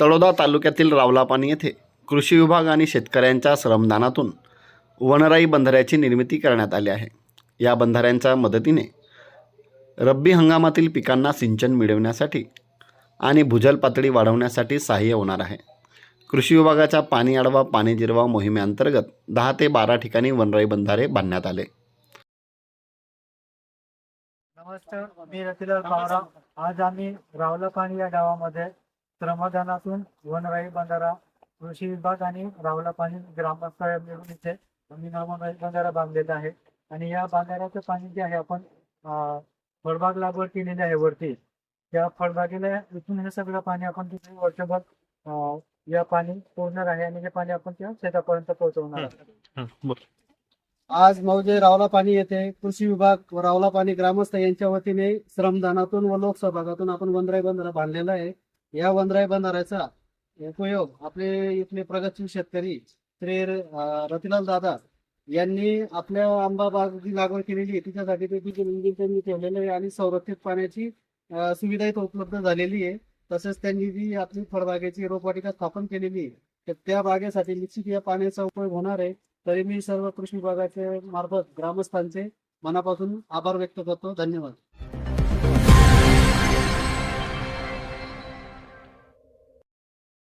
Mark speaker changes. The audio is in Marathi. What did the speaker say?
Speaker 1: तळोदा तालुक्यातील रावलापाणी येथे कृषी विभाग आणि शेतकऱ्यांच्या श्रमदानातून वनराई बंधाऱ्याची निर्मिती करण्यात आली आहे. या बंधाऱ्यांच्या मदतीने रब्बी हंगामातील पिकांना सिंचन मिळवण्यासाठी आणि भूजल पातळी वाढवण्यासाठी सहाय्य होणार आहे. कृषी विभागाच्या पाणी आडवा पाणी जिरवा मोहिमेअंतर्गत दहा ते बारा ठिकाणी वनराई बंधारे बांधण्यात आले.
Speaker 2: नमस्कार मी रतिलाल पावरा आज आम्ही रावला पाणी या गावामध्ये श्रमदानातून वनराई बंधारा कृषी विभाग आणि रावला पाणी ग्रामस्थ मिळून इथे वनराई बंधारा बांधलेला आहे. आणि या बंधाऱ्याचं पाणी जे आहे आपण अं, फळबाग लागवड केलेली आहे वरती. त्या फळबागेला इथून हे सगळं पाणी आपण तिथे वर्षभर अं, या पाणी पोहोचणार आहे आणि हे पाणी आपण त्या शेतापर्यंत पोहोचवणार आहे
Speaker 3: आज मौजे रावला पाणी येथे कृषी विभाग व रावला पाणी ग्रामस्थ यांच्या वतीने श्रमदानातून व लोकसहभागातून आपण वनराई बंधारा बांधलेला आहे. या वनराई बंधाऱ्याचा उपयोग आपले इथले प्रगतशील शेतकरी श्री रतिलाल दादा यांनी आपल्या आंबा बाग जी लागवड केलेली आहे. तिच्यासाठी ते तिथे त्यांनी ठेवलेलं आहे आणि संरक्षित पाण्याची सुविधा इथं उपलब्ध झालेली आहे. तसेच त्यांनी जी आपली फळबागेची रोपवाटिका स्थापन केलेली आहे तर त्या बागेसाठी निश्चित या पाण्याचा उपयोग होणार आहे. तरी मी सर्व कृषी विभागाचे मार्फत ग्रामस्थांचे मनापासून आभार व्यक्त करतो. धन्यवाद.